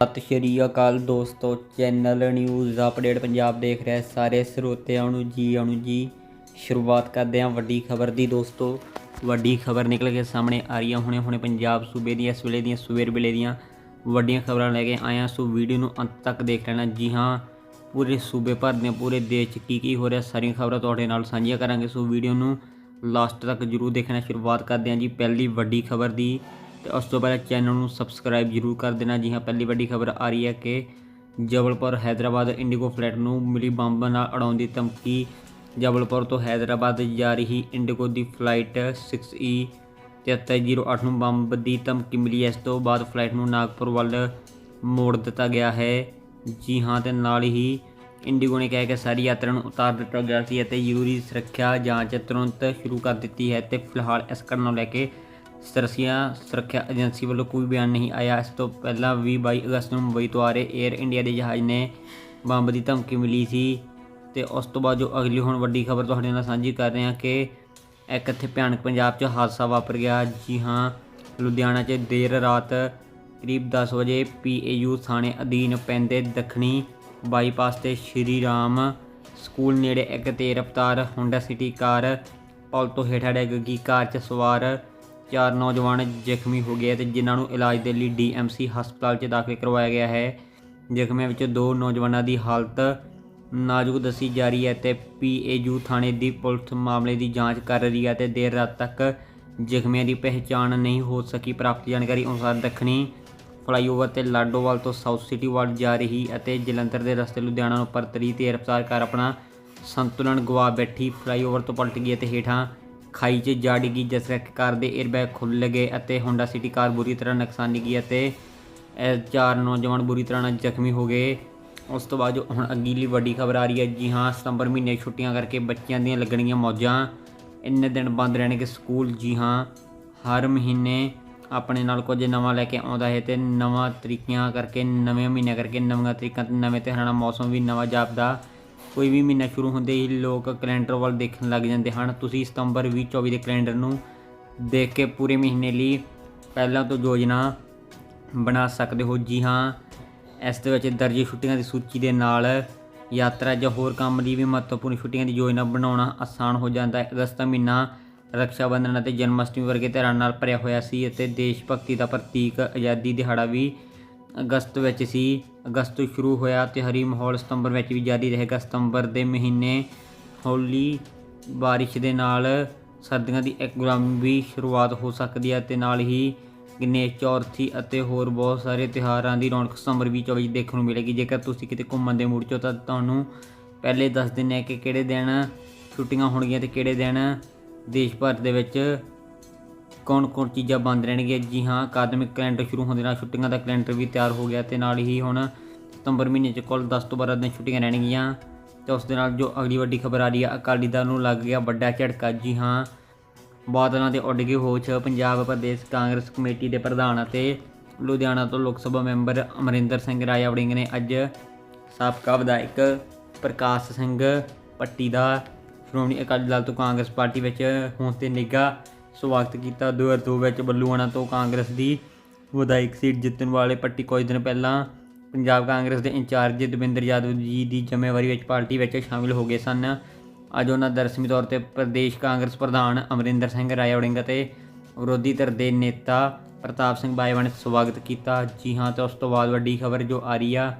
ਸਤਿ ਸ਼੍ਰੀ ਅਕਾਲ ਦੋਸਤੋ, channel news update Punjab ਦੇਖ ਰਹੇ ਸਾਰੇ ਸਰੋਤਿਆਂ ਨੂੰ ਜੀ ਆਣੂ ਜੀ। ਸ਼ੁਰੂਆਤ ਕਰਦੇ ਹਾਂ ਵੱਡੀ ਖਬਰ ਦੀ ਦੋਸਤੋ। ਵੱਡੀ ਖਬਰ ਨਿਕਲ ਕੇ ਸਾਹਮਣੇ ਆ ਰਹੀ ਹੈ ਹੁਣੇ ਹੁਣੇ ਪੰਜਾਬ ਸੂਬੇ ਦੀਆਂ, ਇਸ ਵੇਲੇ ਦੀਆਂ, ਸਵੇਰ ਵੇਲੇ ਦੀਆਂ ਵੱਡੀਆਂ ਖਬਰਾਂ ਲੈ ਕੇ ਆਇਆ ਸੋ ਵੀਡੀਓ ਨੂੰ ਅੰਤ ਤੱਕ ਦੇਖ ਲੈਣਾ। ਜੀ ਹਾਂ, ਪੂਰੇ ਸੂਬੇ ਭਰ ਦੀਆਂ ਪੂਰੇ ਦੇਸ਼ 'ਚ ਕੀ ਕੀ ਹੋ ਰਿਹਾ ਸਾਰੀਆਂ ਖਬਰਾਂ ਤੁਹਾਡੇ ਨਾਲ ਸਾਂਝੀਆਂ ਕਰਾਂਗੇ। ਸੋ ਵੀਡੀਓ ਨੂੰ ਲਾਸਟ ਤੱਕ ਜਰੂਰ ਦੇਖਣਾ। ਸ਼ੁਰੂਆਤ ਕਰਦੇ ਹਾਂ ਜੀ, ਪਹਿਲੀ ਵੱਡੀ ਖਬਰ ਦੀ। ਤੇ ਉਸ ਤੋਂ ਪਹਿਲਾਂ ਚੈਨਲ ਨੂੰ ਸਬਸਕ੍ਰਾਈਬ ਜਰੂਰ ਕਰ ਦੇਣਾ। ਜੀ ਹਾਂ, ਪਹਿਲੀ ਵੱਡੀ ਖਬਰ ਆ ਰਹੀ ਹੈ ਕਿ ਜਬਲਪੁਰ ਹੈਦਰਾਬਾਦ ਇੰਡੀਗੋ ਫਲਾਈਟ ਨੂੰ ਮਿਲੀ ਬੰਬ ਨਾਲ ਅੜਾਉਣ ਦੀ ਧਮਕੀ। ਜਬਲਪੁਰ ਤੋਂ ਹੈਦਰਾਬਾਦ ਜਾ ਰਹੀ ਇੰਡੀਗੋ ਦੀ ਫਲਾਈਟ 6E 3308 ਨੂੰ ਬੰਬ ਦੀ ਧਮਕੀ ਮਿਲੀ। ਇਸ ਤੋਂ ਬਾਅਦ ਫਲਾਈਟ ਨੂੰ ਨਾਗਪੁਰ ਵੱਲ ਮੋੜ ਦਿੱਤਾ ਗਿਆ ਹੈ। ਜੀ ਹਾਂ, ਤੇ ਨਾਲ ਹੀ ਇੰਡੀਗੋ ਨੇ ਕਿਹਾ ਕਿ ਸਾਰੀ ਯਾਤਰਾ ਨੂੰ ਉਤਾਰ ਦਿੱਤਾ ਗਿਆ ਸੀ ਅਤੇ ਜ਼ਰੂਰੀ ਸੁਰੱਖਿਆ ਜਾਂਚ ਤੁਰੰਤ ਸ਼ੁਰੂ ਕਰ ਦਿੱਤੀ ਹੈ ਤੇ ਫਿਲਹਾਲ ਇਸ ਘਟਨਾ ਨੂੰ ਲੈ ਕੇ ਸਰਸੀਆ ਸੁਰੱਖਿਆ ਏਜੰਸੀ ਵੱਲੋਂ ਕੋਈ ਬਿਆਨ ਨਹੀਂ ਆਇਆ। ਇਸ ਤੋਂ ਪਹਿਲਾਂ ਵੀ 22 ਅਗਸਤ ਨੂੰ ਮੁੰਬਈ ਤੋਂ ਆ ਰਹੇ 에ਅਰ ਇੰਡੀਆ ਦੇ ਜਹਾਜ਼ ਨੇ ਬੰਬ ਦੀ ਧਮਕੀ ਮਿਲੀ ਸੀ ਤੇ ਉਸ ਤੋਂ ਬਾਅਦ ਜੋ ਅਗਲੀ ਹੁਣ ਵੱਡੀ ਖਬਰ ਤੁਹਾਡੇ ਨਾਲ ਸਾਂਝੀ ਕਰ ਰਹੇ ਹਾਂ ਕਿ ਇੱਕ ਇੱਥੇ ਭਿਆਨਕ ਪੰਜਾਬ 'ਚ ਹਾਦਸਾ ਵਾਪਰ ਗਿਆ। ਜੀ ਹਾਂ, ਲੁਧਿਆਣਾ 'ਚ ਦੇਰ ਰਾਤ ਕਰੀਬ 10 ਵਜੇ ਪੀਏਯੂ ਥਾਣੇ ਅਧੀਨ ਪੈਂਦੇ ਦੱਖਣੀ ਬਾਈਪਾਸ ਤੇ ਸ਼੍ਰੀ ਰਾਮ ਸਕੂਲ ਨੇੜੇ ਇੱਕ ਤੇਜ਼ ਰਫ਼ਤਾਰ ਹੋਂਡਾ ਸਿਟੀ ਕਾਰ ਪੁਲ ਤੋਂ ਹੇਠਾਂ ਡਿੱਗ ਗਈ। ਕਾਰ 'ਚ ਸਵਾਰ ਚਾਰ ਨੌਜਵਾਨ ਜ਼ਖਮੀ ਹੋ ਗਏ ਤੇ ਜਿਨ੍ਹਾਂ ਨੂੰ ਇਲਾਜ ਦੇ ਲਈ ਡੀਐਮਸੀ ਹਸਪਤਾਲ 'ਚ ਦਾਖਲ ਕਰਵਾਇਆ ਗਿਆ ਹੈ। ਜ਼ਖਮੀਆਂ ਵਿੱਚ ਦੋ ਨੌਜਵਾਨਾਂ ਦੀ ਹਾਲਤ ਨਾਜ਼ੁਕ ਦੱਸੀ ਜਾ ਰਹੀ ਹੈ ਤੇ ਪੀਏਯੂ ਥਾਣੇ ਦੀ ਪੁਲਿਸ ਮਾਮਲੇ ਦੀ ਜਾਂਚ ਕਰ ਰਹੀ ਹੈ ਤੇ ਦੇਰ ਰਾਤ ਤੱਕ ਜ਼ਖਮੀਆਂ ਦੀ ਪਹਿਚਾਣ ਨਹੀਂ ਹੋ ਸਕੀ। ਪ੍ਰਾਪਤ ਜਾਣਕਾਰੀ ਅਨੁਸਾਰ ਦੱਖਣੀ ਫਲਾਈਓਵਰ ਤੇ ਲਾਡੋਵਾਲ ਤੋਂ ਸਾਊਥ ਸਿਟੀ ਵੱਲ ਜਾ ਰਹੀ ਅਤੇ ਜਲੰਧਰ ਦੇ ਰਸਤੇ ਲੁਧਿਆਣਾ ਨੂੰ ਪਰਤਰੀ ਤੇ ਰਫ਼ਤਾਰ ਕਾਰ ਆਪਣਾ ਸੰਤੁਲਨ ਗਵਾ ਬੈਠੀ ਫਲਾਈਓਵਰ ਤੋਂ ਪਲਟ ਗਈ ਅਤੇ ਹੇਠਾਂ ਖਾਈ 'ਚ ਜਾ ਗਈ ਜਿਸ ਕਰਕੇ ਕਾਰ ਦੇ 에ਅਰਬੈਗ ਖੁੱਲ੍ਹ ਗਏ ਅਤੇ ਹੋਂਡਾ ਸਿਟੀ ਕਾਰ ਬੁਰੀ ਤਰ੍ਹਾਂ ਨੁਕਸਾਨੀ ਗਈ ਅਤੇ ਇਹ ਚਾਰ ਨੌਜਵਾਨ ਬੁਰੀ ਤਰ੍ਹਾਂ ਨਾਲ ਜ਼ਖਮੀ ਹੋ ਗਏ। ਉਸ ਤੋਂ ਬਾਅਦ ਜੋ ਹੁਣ ਅਗਲੀ ਵੱਡੀ ਖਬਰ ਆ ਰਹੀ ਹੈ, ਜੀ ਹਾਂ, ਸਤੰਬਰ ਮਹੀਨੇ ਛੁੱਟੀਆਂ ਕਰਕੇ ਬੱਚਿਆਂ ਦੀਆਂ ਲੱਗਣਗੀਆਂ ਮੌਜਾਂ। ਇੰਨੇ ਦਿਨ ਬੰਦ ਰਹਿਣਗੇ ਸਕੂਲ, ਜੀ ਹਾਂ, ਹਰ ਮਹੀਨੇ ਆਪਣੇ ਨਾਲ ਕੁਝ ਨਵਾਂ ਲੈ ਕੇ ਆਉਂਦਾ ਹੈ ਤੇ ਨਵਾਂ ਤਰੀਕਿਆਂ ਕਰਕੇ, ਨਵੇਂ ਮਹੀਨੇ ਕਰਕੇ, ਨਵੀਆਂ ਤਰੀਕਾਂ ਤੇ ਨਵੇਂ ਤਿਉਹਾਰਾਂ ਦਾ ਮੌਸਮ ਵੀ ਨਵਾਂ ਜਾਪਦਾ। ਕੋਈ ਵੀ ਮਹੀਨਾ ਸ਼ੁਰੂ ਹੁੰਦੇ ਹੀ ਲੋਕ ਕੈਲੰਡਰ ਵੱਲ ਦੇਖਣ ਲੱਗ ਜਾਂਦੇ ਹਨ। ਤੁਸੀਂ ਸਤੰਬਰ 2024 ਦੇ ਕੈਲੰਡਰ ਨੂੰ ਦੇਖ ਕੇ ਪੂਰੇ ਮਹੀਨੇ ਲਈ ਪਹਿਲਾਂ ਤੋਂ ਯੋਜਨਾ ਬਣਾ ਸਕਦੇ ਹੋ। ਜੀ ਹਾਂ, ਇਸ ਦੇ ਵਿੱਚ ਦਰਜੀ ਛੁੱਟੀਆਂ ਦੀ ਸੂਚੀ ਦੇ ਨਾਲ ਯਾਤਰਾ ਜਾਂ ਹੋਰ ਕੰਮ ਲਈ ਵੀ ਮਹੱਤਵਪੂਰਨ ਛੁੱਟੀਆਂ ਦੀ ਯੋਜਨਾ ਬਣਾਉਣਾ ਆਸਾਨ ਹੋ ਜਾਂਦਾ ਹੈ। ਅਗਸਤ ਦਾ ਮਹੀਨਾ ਰੱਖਿਆ ਬੰਧਨ ਅਤੇ ਜਨਮ ਅਸ਼ਟਮੀ ਵਰਗੇ ਤਿਉਹਾਰਾਂ ਨਾਲ ਭਰਿਆ ਹੋਇਆ ਸੀ ਅਤੇ ਦੇਸ਼ ਭਗਤੀ ਦਾ ਪ੍ਰਤੀਕ ਆਜ਼ਾਦੀ ਦਿਹਾੜਾ ਵੀ ਅਗਸਤ ਵਿੱਚ ਸੀ। ਅਗਸਤ ਤੋਂ ਸ਼ੁਰੂ ਹੋਇਆ ਤਿਉਹਾਰੀ ਮਾਹੌਲ ਸਤੰਬਰ ਵਿੱਚ ਵੀ ਜਾਰੀ ਰਹੇਗਾ। ਸਤੰਬਰ ਦੇ ਮਹੀਨੇ ਹੌਲੀ ਬਾਰਿਸ਼ ਦੇ ਨਾਲ ਸਰਦੀਆਂ ਦੀ ਇੱਕ ਵੀ ਸ਼ੁਰੂਆਤ ਹੋ ਸਕਦੀ ਹੈ ਤੇ ਨਾਲ ਹੀ ਗਣੇਸ਼ ਚੌਥੀ ਅਤੇ ਹੋਰ ਬਹੁਤ ਸਾਰੇ ਤਿਉਹਾਰਾਂ ਦੀ ਰੌਣਕ ਸਤੰਬਰ 2024 ਵਿੱਚ ਦੇਖਣ ਨੂੰ ਮਿਲੇਗੀ। ਜੇਕਰ ਤੁਸੀਂ ਕਿਤੇ ਘੁੰਮਣ ਦੇ ਮੂਡ 'ਚ ਹੋ ਤਾਂ ਤੁਹਾਨੂੰ ਪਹਿਲੇ ਦੱਸ ਦਿੰਦੇ ਹਾਂ ਕਿ ਕਿਹੜੇ ਦਿਨ ਛੁੱਟੀਆਂ ਹੋਣਗੀਆਂ ਤੇ ਕਿਹੜੇ ਦਿਨ ਦੇਸ਼ ਭਰ ਦੇ ਵਿੱਚ ਕੌਣ-ਕੌਣ ਚੀਜ਼ਾਂ ਬੰਦ ਰਹਿਣਗੀਆਂ? ਜੀ ਹਾਂ, ਅਕਾਦਮਿਕ ਕੈਲੰਡਰ ਸ਼ੁਰੂ ਹੋਣ ਦੇ ਨਾਲ ਛੁੱਟੀਆਂ ਦਾ ਕੈਲੰਡਰ ਵੀ ਤਿਆਰ ਹੋ ਗਿਆ ਤੇ ਨਾਲ ਹੀ ਹੁਣ ਸਤੰਬਰ ਮਹੀਨੇ 'ਚ ਕੁੱਲ 10 ਤੋਂ 12 ਦਿਨ ਛੁੱਟੀਆਂ ਰਹਿਣਗੀਆਂ ਤੇ ਉਸ ਦੇ ਨਾਲ ਜੋ ਅਗਲੀ ਵੱਡੀ ਖਬਰ ਆ ਰਹੀ ਹੈ ਅਕਾਲੀ ਦਲ ਨੂੰ ਲੱਗ ਗਿਆ ਵੱਡਾ ਝਟਕਾ। ਜੀ ਹਾਂ, ਬਾਦਲਾਂ ਦੇ ਉੱਡ ਗਏ ਹੋਸ਼, ਪੰਜਾਬ ਪ੍ਰਦੇਸ਼ ਕਾਂਗਰਸ ਕਮੇਟੀ ਦੇ ਪ੍ਰਧਾਨ ਅਤੇ ਲੁਧਿਆਣਾ ਤੋਂ ਲੋਕ ਸਭਾ ਮੈਂਬਰ ਅਮਰਿੰਦਰ ਸਿੰਘ ਰਾਜਾ ਵੜਿੰਗ ਨੇ ਅੱਜ ਸਾਬਕਾ ਵਿਧਾਇਕ ਪ੍ਰਕਾਸ਼ ਸਿੰਘ ਪੱਟੀ ਦਾ ਸ਼੍ਰੋਮਣੀ ਅਕਾਲੀ ਦਲ ਤੋਂ ਕਾਂਗਰਸ ਪਾਰਟੀ ਵਿੱਚ ਹੋਣ ਤੇ ਨਿੱਘਾ ਸਵਾਗਤ ਕੀਤਾ। 2002 ਵਿੱਚ ਬੱਲੂਆਣਾ ਤੋਂ ਕਾਂਗਰਸ ਦੀ ਵਿਧਾਇਕ ਸੀਟ ਜਿੱਤਣ ਵਾਲੇ ਪੱਟੀ ਕੁਝ ਦਿਨ ਪਹਿਲਾਂ ਪੰਜਾਬ ਕਾਂਗਰਸ ਦੇ ਇੰਚਾਰਜ ਦਵਿੰਦਰ ਯਾਦਵ ਜੀ ਦੀ ਜ਼ਿੰਮੇਵਾਰੀ ਵਿੱਚ ਪਾਰਟੀ ਵਿੱਚ ਸ਼ਾਮਿਲ ਹੋ ਗਏ ਸਨ। ਅੱਜ ਉਹਨਾਂ ਦਾ ਰਸਮੀ ਤੌਰ ਤੇ ਪ੍ਰਦੇਸ਼ ਕਾਂਗਰਸ ਪ੍ਰਧਾਨ ਅਮਰਿੰਦਰ ਸਿੰਘ ਰਾਜਾ ਵੜਿੰਗ ਅਤੇ ਵਿਰੋਧੀ ਧਿਰ ਦੇ ਨੇਤਾ ਪ੍ਰਤਾਪ ਸਿੰਘ ਬਾਜਵਾ ਨੇ ਸਵਾਗਤ ਕੀਤਾ। ਜੀ ਹਾਂ, ਤੇ ਉਸ ਤੋਂ ਬਾਅਦ ਵੱਡੀ ਖਬਰ ਜੋ ਆ ਰਹੀ ਆ,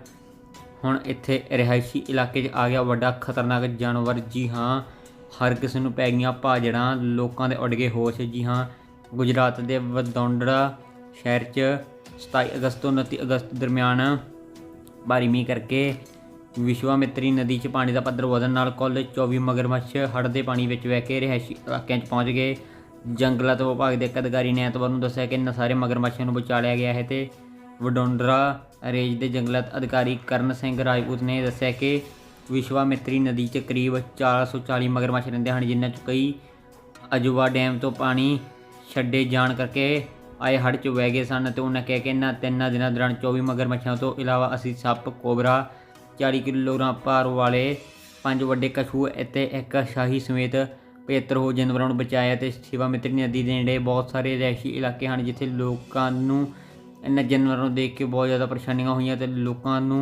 ਹੁਣ ਇੱਥੇ ਰਿਹਾਇਸ਼ੀ ਇਲਾਕੇ 'ਚ ਆ ਗਿਆ ਵੱਡਾ ਖਤਰਨਾਕ ਜਾਨਵਰ। ਜੀ ਹਾਂ ਹਰ ਕਿਸੇ ਨੂੰ ਪੈ ਗਈਆਂ ਭਾਜੜਾਂ ਲੋਕਾਂ ਦੇ ਉੱਡ ਗਏ ਹੋਸ਼। ਜੀ ਹਾਂ, ਗੁਜਰਾਤ ਦੇ ਵਡੋਦਰਾ ਸ਼ਹਿਰ 'ਚ 27 ਅਗਸਤ ਤੋਂ 29 ਅਗਸਤ ਦਰਮਿਆਨ ਭਾਰੀ ਮੀਂਹ ਕਰਕੇ ਵਿਸ਼ਵਾਮਿਤਰੀ ਨਦੀ 'ਚ ਪਾਣੀ ਦਾ ਪੱਧਰ ਵਧਣ ਨਾਲ ਕੁੱਲ 24 ਮਗਰਮੱਛ ਹੜ੍ਹ ਦੇ ਪਾਣੀ ਵਿੱਚ ਵਹਿ ਕੇ ਰਿਹਾਇਸ਼ੀ ਇਲਾਕਿਆਂ 'ਚ ਪਹੁੰਚ ਗਏ। ਜੰਗਲਾਤ ਵਿਭਾਗ ਦੇ ਇੱਕ ਅਧਿਕਾਰੀ ਨੇ ਐਤਵਾਰ ਨੂੰ ਦੱਸਿਆ ਕਿ ਇਹਨਾਂ ਸਾਰੇ ਮਗਰਮੱਛਾਂ ਨੂੰ ਬਚਾ ਲਿਆ ਗਿਆ ਹੈ ਤੇ ਵਡੋਂਡਰਾ ਰੇਂਜ ਦੇ ਜੰਗਲਾਤ ਅਧਿਕਾਰੀ ਕਰਨ ਸਿੰਘ ਰਾਜਪੂਤ ਨੇ ਦੱਸਿਆ ਕਿ ਵਿਸ਼ਵਾਮਿਤਰੀ ਨਦੀ 'ਚ ਕਰੀਬ 440 ਮਗਰਮੱਛ ਰਹਿੰਦੇ ਹਨ, ਜਿਨ੍ਹਾਂ 'ਚ ਕਈ ਅਜੂਬਾ ਡੈਮ ਤੋਂ ਪਾਣੀ ਛੱਡੇ ਜਾਣ ਕਰਕੇ ਆਏ ਹੜ੍ਹ 'ਚ ਵਹਿ ਗਏ ਸਨ ਅਤੇ ਉਹਨਾਂ ਕਹਿ ਕੇ ਇਹਨਾਂ ਤਿੰਨਾਂ ਦਿਨਾਂ ਦੌਰਾਨ 24 ਮਗਰਮੱਛਾਂ ਤੋਂ ਇਲਾਵਾ ਅਸੀਂ ਸੱਪ, ਕੋਬਰਾ 40 ਕਿਲੋਗ੍ਰਾਮ ਭਾਰ ਵਾਲੇ ਪੰਜ ਵੱਡੇ ਕਛੂ ਅਤੇ ਇੱਕ ਸ਼ਾਹੀ ਸਮੇਤ 75 ਹੋ ਜਾਨਵਰਾਂ ਨੂੰ ਬਚਾਇਆ ਤੇ ਸ਼ਿਵਾਮਿਤਰੀ ਨਦੀ ਦੇ ਨੇੜੇ ਬਹੁਤ ਸਾਰੇ ਰਿਹਾਇਸ਼ੀ ਇਲਾਕੇ ਹਨ, ਜਿੱਥੇ ਲੋਕਾਂ ਨੂੰ ਇਹਨਾਂ ਜਾਨਵਰਾਂ ਨੂੰ ਦੇਖ ਕੇ ਬਹੁਤ ਜ਼ਿਆਦਾ ਪਰੇਸ਼ਾਨੀਆਂ ਹੋਈਆਂ ਤੇ ਲੋਕਾਂ ਨੂੰ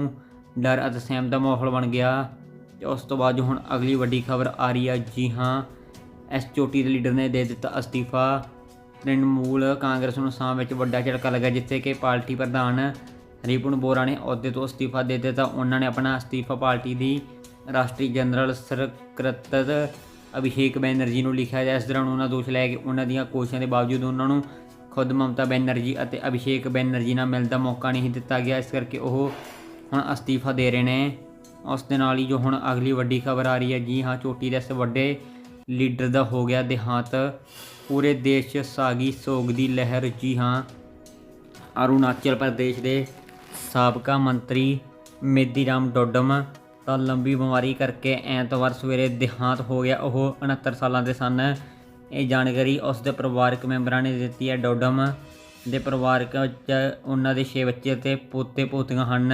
ਡਰ ਅਤੇ ਸਹਿਮ ਦਾ ਮਾਹੌਲ ਬਣ ਗਿਆ ਤੇ ਉਸ ਤੋਂ ਬਾਅਦ ਜੋ ਹੁਣ ਅਗਲੀ ਵੱਡੀ ਖਬਰ ਆ ਰਹੀ ਹੈ ਜੀ ਹਾਂ ਐਸ ਚੋਟੀ ਦੇ ਲੀਡਰ ਨੇ ਦੇ ਦਿੱਤਾ ਅਸਤੀਫਾ। ਤ੍ਰਿਣਮੂਲ ਕਾਂਗਰਸ ਨੂੰ ਸਾਹ ਵਿੱਚ ਵੱਡਾ ਝਟਕਾ ਲੱਗਾ ਜਿੱਥੇ ਕਿ ਪਾਰਟੀ ਪ੍ਰਧਾਨ ਰਿਪੁਨ ਬੋਰਾ ਨੇ ਅਹੁਦੇ ਤੋਂ ਅਸਤੀਫਾ ਦੇ ਦਿੱਤਾ। ਉਹਨਾਂ ਨੇ ਆਪਣਾ ਅਸਤੀਫਾ ਪਾਰਟੀ ਦੀ ਰਾਸ਼ਟਰੀ ਜਨਰਲ ਸਕੱਤਰ ਅਭਿਸ਼ੇਕ ਬੈਨਰਜੀ ਨੂੰ ਲਿਖਿਆ ਹੈ। ਇਸ ਦੌਰਾਨ ਉਹਨਾਂ ਦੋਸ਼ ਲਾਇਆ ਕਿ ਉਹਨਾਂ ਦੀਆਂ ਕੋਸ਼ਿਸ਼ਾਂ ਦੇ ਬਾਵਜੂਦ ਉਹਨਾਂ ਨੂੰ ਖੁਦ ਮਮਤਾ ਬੈਨਰਜੀ ਅਤੇ ਅਭਿਸ਼ੇਕ ਬੈਨਰਜੀ ਨਾਲ ਮਿਲਣ ਦਾ ਮੌਕਾ ਨਹੀਂ ਦਿੱਤਾ ਗਿਆ। ਇਸ ਕਰਕੇ ਉਹ ਹੁਣ ਅਸਤੀਫਾ ਦੇ ਰਹੇ ਨੇ। ਉਸ ਦੇ ਨਾਲ ਹੀ ਜੋ ਹੁਣ ਅਗਲੀ ਵੱਡੀ ਖਬਰ ਆ ਰਹੀ ਹੈ ਜੀ ਹਾਂ, ਚੋਟੀ ਦੇ ਇਸ ਵੱਡੇ ਲੀਡਰ ਦਾ ਹੋ ਗਿਆ ਦੇਹਾਂਤ। ਪੂਰੇ ਦੇਸ਼ 'ਚ ਸਾਗੀ ਸੋਗ ਦੀ ਲਹਿਰ ਜੀ ਹਾਂ, ਅਰੁਣਾਚਲ ਪ੍ਰਦੇਸ਼ ਦੇ ਸਾਬਕਾ ਮੰਤਰੀ ਮੇਦੀਰਾਮ ਡੋਡਮ ਤਾਂ ਲੰਬੀ ਬਿਮਾਰੀ ਕਰਕੇ ਐਤਵਾਰ ਸਵੇਰੇ ਦੇਹਾਂਤ ਹੋ ਗਿਆ। ਉਹ 69 ਸਾਲਾਂ ਦੇ ਸਨ। ਇਹ ਜਾਣਕਾਰੀ ਉਸ ਦੇ ਪਰਿਵਾਰਕ ਮੈਂਬਰਾਂ ਨੇ ਦਿੱਤੀ ਹੈ। ਡੋਡਮ ਦੇ ਪਰਿਵਾਰਕ ਵਿੱਚ ਉਹਨਾਂ ਦੇ 6 ਬੱਚੇ ਤੇ ਪੋਤੇ ਪੋਤੀਆਂ ਹਨ।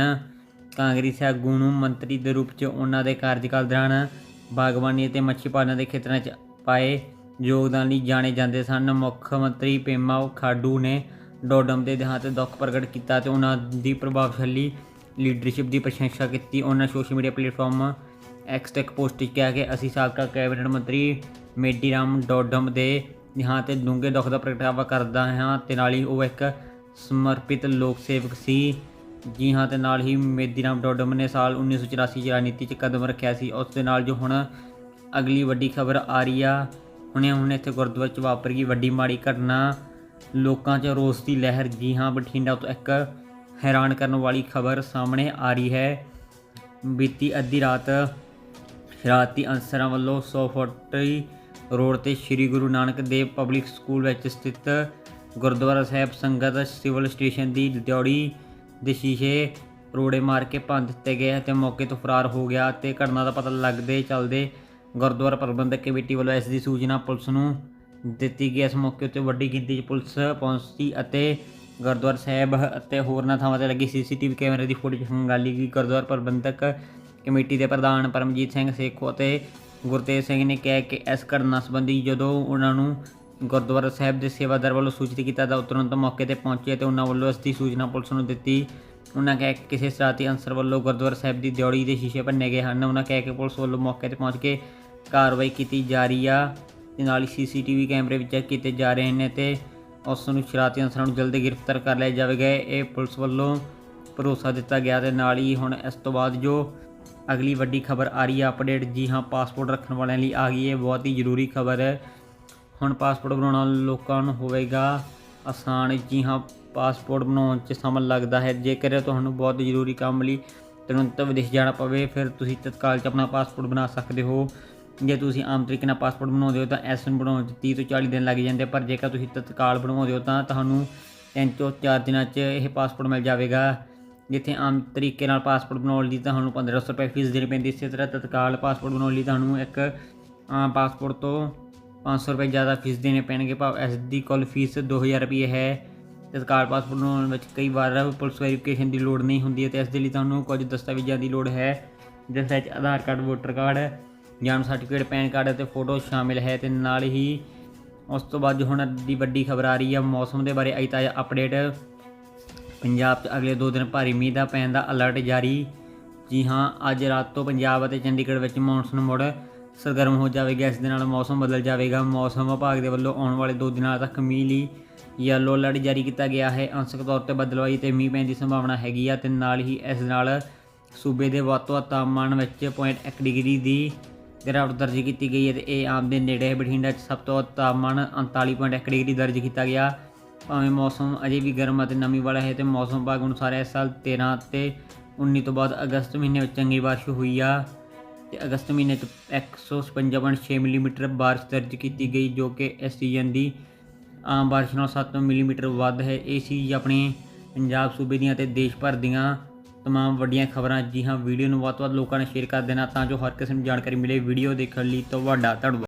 ਕਾਂਗਰਸੀ ਆਗੂ ਨੂੰ ਮੰਤਰੀ ਦੇ ਰੂਪ 'ਚ ਉਹਨਾਂ ਦੇ ਕਾਰਜਕਾਲ ਦੌਰਾਨ ਬਾਗਬਾਨੀ ਅਤੇ ਮੱਛੀ ਪਾਲਣ ਦੇ ਖੇਤਰਾਂ 'ਚ ਪਾਏ ਯੋਗਦਾਨ ਲਈ ਜਾਣੇ ਜਾਂਦੇ ਸਨ। ਮੁੱਖ ਮੰਤਰੀ ਪੇਮਾ ਖਾਡੂ ਨੇ ਡੋਡਮ ਦੇ ਦੇਹਾਂਤ ਤੇ ਦੁੱਖ ਪ੍ਰਗਟ ਕੀਤਾ ਤੇ ਉਹਨਾਂ ਦੀ ਪ੍ਰਭਾਵਸ਼ਾਲੀ ਲੀਡਰਸ਼ਿਪ ਦੀ ਪ੍ਰਸ਼ੰਸਾ ਕੀਤੀ। ਉਹਨਾਂ ਸੋਸ਼ਲ ਮੀਡੀਆ ਪਲੇਟਫਾਰਮ ਐਕਸ ਤੱਕ ਪੋਸਟ ਵਿੱਚ ਕਿਹਾ ਕਿ ਅਸੀਂ ਸਾਬਕਾ ਕੈਬਨਿਟ ਮੰਤਰੀ ਮੇਡੀਰਾਮ ਡੋਡਮ ਦੇ ਦੇਹਾਂਤ ਤੇ ਡੂੰਘੇ ਦੁੱਖ ਦਾ ਪ੍ਰਗਟਾਵਾ ਕਰਦਾ ਹਾਂ ਤੇ ਨਾਲ ਹੀ ਉਹ ਇੱਕ ਸਮਰਪਿਤ ਲੋਕ ਸੇਵਕ ਸੀ। ਜੀ ਹਾਂ, ਤੇ ਨਾਲ ਹੀ ਮੇਦੀਰਾਮ ਡੋਡਮ ਨੇ ਸਾਲ 1984 ਚ ਰਾਜਨੀਤੀ 'ਚ ਕਦਮ ਰੱਖਿਆ ਸੀ। ਉਸ ਦੇ ਨਾਲ ਜੋ ਹੁਣ ਅਗਲੀ ਵੱਡੀ ਖਬਰ ਆ ਰਹੀ ਆ, ਹੁਣੇ ਹੁਣੇ ਇੱਥੇ ਗੁਰਦੁਆਰੇ 'ਚ ਵਾਪਰ ਗਈ ਵੱਡੀ ਮਾੜੀ ਘਟਨਾ। ਲੋਕਾਂ 'ਚ ਰੋਸ ਦੀ ਲਹਿਰ, ਜੀ ਹਾਂ, ਬਠਿੰਡਾ ਤੋਂ ਇੱਕ ਹੈਰਾਨ ਕਰਨ ਵਾਲੀ ਖਬਰ ਸਾਹਮਣੇ ਆ ਰਹੀ ਹੈ। ਬੀਤੀ ਅੱਧੀ ਰਾਤ ਸ਼ਰਾਰਤੀ ਅਨਸਰਾਂ ਵੱਲੋਂ 100 ਫੁੱਟ ਰੋਡ ਤੇ ਸ੍ਰੀ ਗੁਰੂ ਨਾਨਕ ਦੇਵ ਪਬਲਿਕ ਸਕੂਲ ਵਿੱਚ ਸਥਿਤ ਗੁਰਦੁਆਰਾ ਸਾਹਿਬ ਸੰਗਤ ਸਿਵਲ ਸਟੇਸ਼ਨ ਦੀ ਦਿਉੜੀ ਦੇ ਸ਼ੀਸ਼ੇ ਰੋੜੇ ਮਾਰ ਕੇ ਭੰਨ ਦਿੱਤੇ ਗਏ ਅਤੇ ਮੌਕੇ ਤੋਂ ਫਰਾਰ ਹੋ ਗਿਆ ਤੇ ਘਟਨਾ ਦਾ ਪਤਾ ਲੱਗਦੇ ਚੱਲਦੇ ਗੁਰਦੁਆਰਾ ਪ੍ਰਬੰਧਕ ਕਮੇਟੀ ਵੱਲੋਂ ਇਸ ਦੀ ਸੂਚਨਾ ਪੁਲਿਸ ਨੂੰ ਦਿੱਤੀ ਗਈ। ਇਸ ਮੌਕੇ ਉੱਤੇ ਵੱਡੀ ਗਿਣਤੀ 'ਚ ਪੁਲਿਸ ਪਹੁੰਚੀ ਅਤੇ ਗੁਰਦੁਆਰਾ ਸਾਹਿਬ ਅਤੇ ਹੋਰਨਾਂ ਥਾਵਾਂ ਤੇ ਲੱਗੀ ਸੀਸੀਟੀਵੀ ਕੈਮਰੇ ਦੀ ਫੁਟੇਜ ਖੰਗਾਲੀ ਗਈ। ਗੁਰਦੁਆਰਾ ਪ੍ਰਬੰਧਕ ਕਮੇਟੀ ਦੇ ਪ੍ਰਧਾਨ ਪਰਮਜੀਤ ਸਿੰਘ ਸੇਖੋ ਅਤੇ ਗੁਰਤੇਜ ਸਿੰਘ ਨੇ ਕਿਹਾ ਕਿ ਇਸ ਘਟਨਾ ਸੰਬੰਧੀ ਜਦੋਂ ਉਹਨਾਂ ਨੂੰ ਗੁਰਦੁਆਰਾ ਸਾਹਿਬ ਦੇ ਸੇਵਾਦਾਰ ਵੱਲੋਂ ਸੂਚਿਤ ਕੀਤਾ ਤਾਂ ਉਹ ਤੁਰੰਤ ਮੌਕੇ ਤੇ ਪਹੁੰਚੇ ਤੇ ਉਹਨਾਂ ਵੱਲੋਂ ਇਸ ਦੀ ਸੂਚਨਾ ਪੁਲਿਸ ਨੂੰ ਦਿੱਤੀ। ਉਹਨਾਂ ਕਿਹਾ ਕਿ ਕਿਸੇ ਸ਼ਰਾਰਤੀ ਅਨਸਰ ਵੱਲੋਂ ਗੁਰਦੁਆਰਾ ਸਾਹਿਬ ਦੀ ਦਿਉੜੀ ਦੇ ਸ਼ੀਸ਼ੇ ਭੰਨੇ ਗਏ ਹਨ। ਉਹਨਾਂ ਕਿਹਾ ਕਿ ਪੁਲਿਸ ਵੱਲੋਂ ਮੌਕੇ ਤੇ ਪਹੁੰਚ ਕੇ ਕਾਰਵਾਈ ਕੀਤੀ ਜਾ ਰਹੀ ਆ। ਤੇ ਨਾਲ ਹੀ ਸੀਸੀਟੀਵੀ ਕੈਮਰੇ ਵੀ ਚੈੱਕ ਕੀਤੇ ਜਾ ਰਹੇ ਨੇ ਤੇ ਉਸ ਨੂੰ ਸ਼ਰਾਰਤੀ ਅਨਸਰਾਂ ਨੂੰ ਜਲਦੀ ਗ੍ਰਿਫਤਾਰ ਕਰ ਲਿਆ ਜਾਵੇਗਾ। ਇਹ ਪੁਲਿਸ ਵੱਲੋਂ ਭਰੋਸਾ ਦਿੱਤਾ ਗਿਆ ਤੇ ਨਾਲ ਹੀ ਹੁਣ ਇਸ ਤੋਂ ਬਾਅਦ ਜੋ ਅਗਲੀ ਵੱਡੀ ਖਬਰ ਆ ਰਹੀ ਹੈ ਅਪਡੇਟ, ਜੀ ਹਾਂ, ਪਾਸਪੋਰਟ ਰੱਖਣ ਵਾਲਿਆਂ ਲਈ ਆ ਗਈ। ਹੈ ਬਹੁਤ ਹੀ ਜ਼ਰੂਰੀ ਖਬਰ ਹੈ। ਹੁਣ ਪਾਸਪੋਰਟ ਬਣਾਉਣਾ ਲੋਕਾਂ ਨੂੰ ਹੋਵੇਗਾ ਆਸਾਨ ਜੀ ਹਾਂ, ਪਾਸਪੋਰਟ ਬਣਾਉਣ 'ਚ ਸਮਾਂ ਲੱਗਦਾ ਹੈ। ਜੇਕਰ ਤੁਹਾਨੂੰ ਬਹੁਤ ਜ਼ਰੂਰੀ ਕੰਮ ਲਈ ਤੁਰੰਤ ਵਿਦੇਸ਼ ਜਾਣਾ ਪਵੇ, ਫਿਰ ਤੁਸੀਂ ਤਤਕਾਲ 'ਚ ਆਪਣਾ ਪਾਸਪੋਰਟ ਬਣਾ ਸਕਦੇ ਹੋ। ਜੇ ਤੁਸੀਂ ਆਮ ਤਰੀਕੇ ਨਾਲ ਪਾਸਪੋਰਟ ਬਣਾਉਂਦੇ ਹੋ ਤਾਂ ਐਸ ਨੂੰ ਬਣਾਉਣ 'ਚ 30 ਤੋਂ 40 ਦਿਨ ਲੱਗ ਜਾਂਦੇ ਪਰ ਜੇਕਰ ਤੁਸੀਂ ਤਤਕਾਲ ਬਣਵਾਉਂਦੇ ਹੋ ਤਾਂ ਤੁਹਾਨੂੰ 3 ਤੋਂ 4 ਦਿਨਾਂ 'ਚ ਇਹ ਪਾਸਪੋਰਟ ਮਿਲ ਜਾਵੇਗਾ। ਜਿੱਥੇ ਆਮ ਤਰੀਕੇ ਨਾਲ ਪਾਸਪੋਰਟ ਬਣਾਉਣ ਲਈ ਤੁਹਾਨੂੰ 1500 ਰੁਪਏ ਫੀਸ ਦੇਣੀ ਪੈਂਦੀ ਇਸੇ ਤਰ੍ਹਾਂ ਤਤਕਾਲ ਪਾਸਪੋਰਟ ਬਣਾਉਣ ਲਈ ਤੁਹਾਨੂੰ ਇੱਕ ਆਮ ਪਾਸਪੋਰਟ ਤੋਂ 500 ਰੁਪਏ ਜ਼ਿਆਦਾ ਫੀਸ ਦੇਣੇ ਪੈਣਗੇ। ਭਾਵ ਇਸ ਦੀ ਕੁੱਲ ਫੀਸ 2000 ਰੁਪਏ ਹੈ। ਤਤਕਾਲ ਪਾਸਪੋਰਟ ਬਣਾਉਣ ਵਿੱਚ ਕਈ ਵਾਰ ਪੁਲਿਸ ਵੈਰੀਫਿਕੇਸ਼ਨ ਦੀ ਲੋੜ ਨਹੀਂ ਹੁੰਦੀ ਹੈ ਤੇ ਇਸ ਦੇ ਲਈ ਤੁਹਾਨੂੰ ਕੁਝ ਦਸਤਾਵੇਜ਼ਾਂ ਦੀ ਲੋੜ ਹੈ। ਜਿਸ ਵਿੱਚ ਆਧਾਰ ਕਾਰਡ ਵੋਟਰ ਕਾਰਡ ਜਨਮ ਸਰਟੀਫਿਕੇਟ ਪੈਨ ਕਾਰਡ ਅਤੇ ਫੋਟੋ ਸ਼ਾਮਿਲ ਹੈ ਤੇ ਨਾਲ ਹੀ ਉਸ ਤੋਂ ਬਾਅਦ ਹੁਣ ਦੀ ਵੱਡੀ ਖਬਰ ਆ ਰਹੀ ਹੈ, ਮੌਸਮ ਦੇ ਬਾਰੇ ਅਜੇ ਤਾਜ਼ਾ ਅਪਡੇਟ ਪੰਜਾਬ 'ਚ ਅਗਲੇ 2 ਦਿਨ ਭਾਰੀ ਮੀਂਹ ਦਾ ਪੈਣ ਦਾ ਅਲਰਟ ਜਾਰੀ। ਜੀ ਹਾਂ, ਅੱਜ ਰਾਤ ਤੋਂ ਪੰਜਾਬ ਅਤੇ ਚੰਡੀਗੜ੍ਹ ਵਿੱਚ ਮੌਨਸੂਨ ਮੁੜ ਸਰਗਰਮ ਹੋ ਜਾਵੇਗਾ, ਇਸ ਦੇ ਨਾਲ ਮੌਸਮ ਬਦਲ ਜਾਵੇਗਾ। ਮੌਸਮ ਵਿਭਾਗ ਦੇ ਵੱਲੋਂ ਆਉਣ ਵਾਲੇ 2 ਦਿਨਾਂ ਤੱਕ ਮੀਂਹ ਲਈ ਯੈਲੋ ਅਲਰਟ ਜਾਰੀ ਕੀਤਾ ਗਿਆ ਹੈ। ਅੰਸ਼ਕ ਤੌਰ ਤੇ ਬਦਲਵਾਈ ਤੇ ਮੀਂਹ ਪੈਣ ਦੀ ਸੰਭਾਵਨਾ ਹੈਗੀ ਆ ਤੇ ਨਾਲ ਹੀ ਇਸ ਨਾਲ ਸੂਬੇ ਦੇ ਵੱਧ ਤੋਂ ਵੱਧ ਤਾਪਮਾਨ ਵਿੱਚ 0.1 ਡਿਗਰੀ ਦੀ ਗਿਰਾਵਟ ਦਰਜ ਕੀਤੀ ਗਈ ਹੈ ਤੇ ਇਹ ਆਮ ਦੇ ਨੇੜੇ ਬਠਿੰਡਾ 'ਚ ਸਭ ਤੋਂ ਵੱਧ ਤਾਪਮਾਨ 39.1 ਡਿਗਰੀ ਦਰਜ ਕੀਤਾ ਗਿਆ। ਭਾਵੇਂ ਮੌਸਮ ਅਜੇ ਵੀ ਗਰਮ ਅਤੇ ਨਮੀ ਵਾਲਾ ਹੈ ਤੇ ਮੌਸਮ ਵਿਭਾਗ ਅਨੁਸਾਰ ਇਸ ਸਾਲ 13 ਤੇ 19 ਤੋਂ ਬਾਅਦ ਅਗਸਤ ਮਹੀਨੇ ਵਿੱਚ ਚੰਗੀ ਬਾਰਿਸ਼ ਹੋਈ ਆ। ਤੇ ਅਗਸਤ ਮਹੀਨੇ 'ਚ 155.6 ਮਿਲੀਮੀਟਰ ਬਾਰਿਸ਼ ਦਰਜ ਕੀਤੀ ਗਈ, ਜੋ ਕਿ ਇਸ ਸੀਜ਼ਨ ਦੀ ਆਮ ਬਾਰਿਸ਼ ਨਾਲੋਂ 7 ਮਿਲੀਮੀਟਰ ਵੱਧ ਹੈ। ਇਹ ਸੀ ਆਪਣੇ ਪੰਜਾਬ ਸੂਬੇ ਦੀਆਂ ਤੇ ਦੇਸ਼ ਭਰ ਦੀਆਂ ਤਮਾਮ ਵੱਡੀਆਂ ਖਬਰਾਂ। ਜੀ ਹਾਂ, ਵੀਡੀਓ ਨੂੰ ਵੱਧ ਤੋਂ ਵੱਧ ਲੋਕਾਂ ਨੇ ਸ਼ੇਅਰ ਕਰ ਦੇਣਾ ਤਾਂ ਜੋ ਹਰ ਕਿਸੇ ਨੂੰ ਜਾਣਕਾਰੀ ਮਿਲੇ। ਵੀਡੀਓ ਦੇਖਣ ਲਈ ਤੁਹਾਡਾ ਧੰਨਵਾਦ।